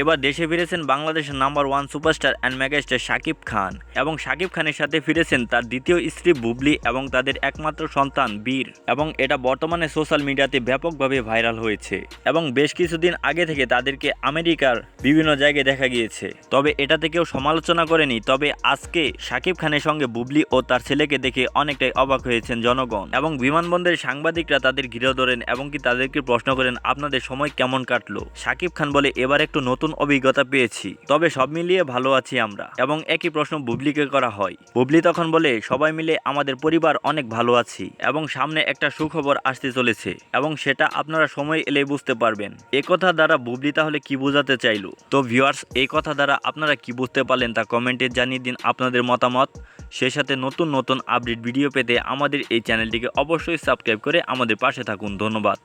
এবার দেশে ফিরেছেন বাংলাদেশের number one superstar and megastar Shakib Khan এবং শাকিব খানের সাথে ফিরেছেন তার দ্বিতীয় স্ত্রী বুবলি এবং তাদের একমাত্র সন্তান বীর এবং এটা বর্তমানে সোশ্যাল মিডিয়াতে ব্যাপকভাবে ভাইরাল হয়েছে এবং বেশ কিছুদিন আগে থেকে তাদেরকে আমেরিকার বিভিন্ন জায়গায় দেখা গিয়েছে। তবে এটাতে কেউ সমালোচনা করেনি, তবে আজকে শাকিব খানের সঙ্গে বুবলি ও তার ছেলেকে দেখে অনেকটাই অবাক হয়েছেন জনগণ এবং বিমানবন্দরের সাংবাদিকরা তাদের ঘিরে ধরেন এবং কি তাদেরকে প্রশ্ন করেন, আপনাদের সময় কেমন কাটলো? শাকিব খান বলে, এবার একটু নতুন অভিজ্ঞতা পেয়েছি। তবে সব মিলিয়ে ভালো আছি আমরা। এবং একই প্রশ্ন বুবলিকে করা হয়। বুবলি তখন বলে, সবাই মিলে আমাদের পরিবার অনেক ভালো আছি এবং সামনে একটা সুখবর আসতে চলেছে এবং সেটা আপনারা সময় এলে বুঝতে পারবেন। এ কথা দ্বারা বুবলি তাহলে কি বোঝাতে চাইলো? তো ভিউয়ার্স এই কথা দ্বারা আপনারা কি বুঝতে পারলেন তা কমেন্টে জানিয়ে দিন আপনাদের মতামত। সেই সাথে নতুন নতুন আপডেট ভিডিও পেতে আমাদের এই চ্যানেলটিকে অবশ্যই সাবস্ক্রাইব করে আমাদের পাশে থাকুন। ধন্যবাদ।